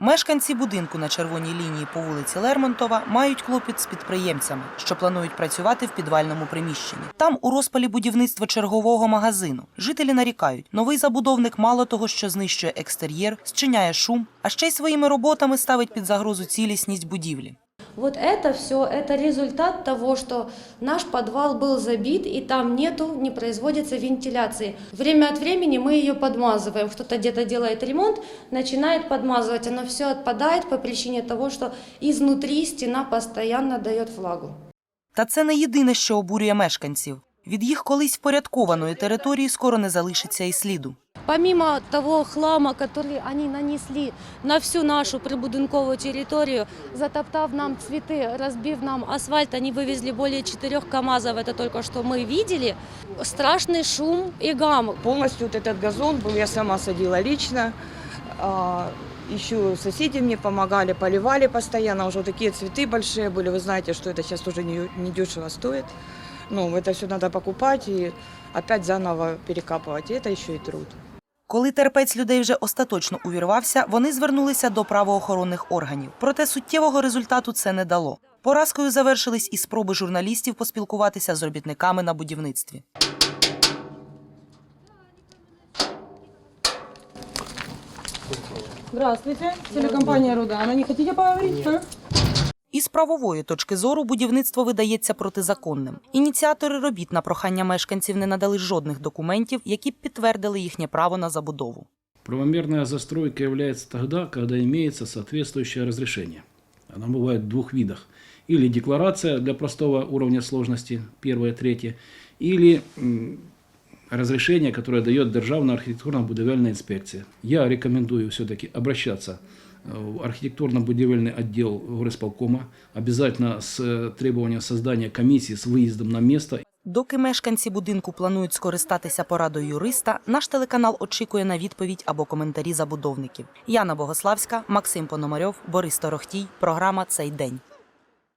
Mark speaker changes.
Speaker 1: Мешканці будинку на червоній лінії по вулиці Лермонтова мають клопіт з підприємцями, що планують працювати в підвальному приміщенні. Там у розпалі будівництво чергового магазину. Жителі нарікають, новий забудовник мало того, що знищує екстер'єр, зчиняє шум, а ще й своїми роботами ставить під загрозу цілісність будівлі.
Speaker 2: Вот это все, это результат того, что наш подвал был забит, и там нету, не производится вентиляции. Время от времени мы ее подмазываем. Кто-то где-то делает ремонт, начинает подмазывать. Оно все отпадает по причине того, что изнутри стена постоянно дает влагу.
Speaker 1: Та це не єдине, що обурює мешканців. Від їх колись впорядкованої території скоро не залишиться і сліду.
Speaker 2: Помимо того хлама, который они нанесли на всю нашу прибудинковую территорию, затоптав нам цветы, разбив нам асфальт, они вывезли более четырех КАМАЗов, это только что мы видели. Страшный шум и гам.
Speaker 3: Полностью вот этот газон был, я сама садила лично. А, Еще соседи мне помогали, поливали постоянно. Уже такие цветы большие были. Вы знаете, что это сейчас уже не, не дешево стоит. Ну, это все надо покупать и опять заново перекапывать. И это еще и труд.
Speaker 1: Коли терпець людей вже остаточно увірвався, вони звернулися до правоохоронних органів. Проте суттєвого результату це не дало. Поразкою завершились і спроби журналістів поспілкуватися з робітниками на будівництві.
Speaker 4: Здравствуйте, телекомпания «Рудана». Не хотите поговорить? а?
Speaker 1: Із правової точки зору будівництво видається протизаконним. Ініціатори робіт на прохання мешканців не надали жодних документів, які б підтвердили їхнє право на забудову.
Speaker 5: Правомерная застройка является тогда, когда имеется соответствующее разрешение. Оно бывает в двух видах. Или декларация для простого уровня сложности, первое, третье, или разрешение, которое дает Державная архитектурно-будивельная инспекция. Я рекомендую все-таки обращаться в архитектурно-будивельный отдел горисполкома, обязательно с э, требованием создания комиссии с выездом на место
Speaker 1: Доки мешканці будинку планують скористатися порадою юриста, наш телеканал очікує на відповідь або коментарі забудовників. Яна Богославська, Максим Пономарьов, Борис Торохтій. Програма цей день.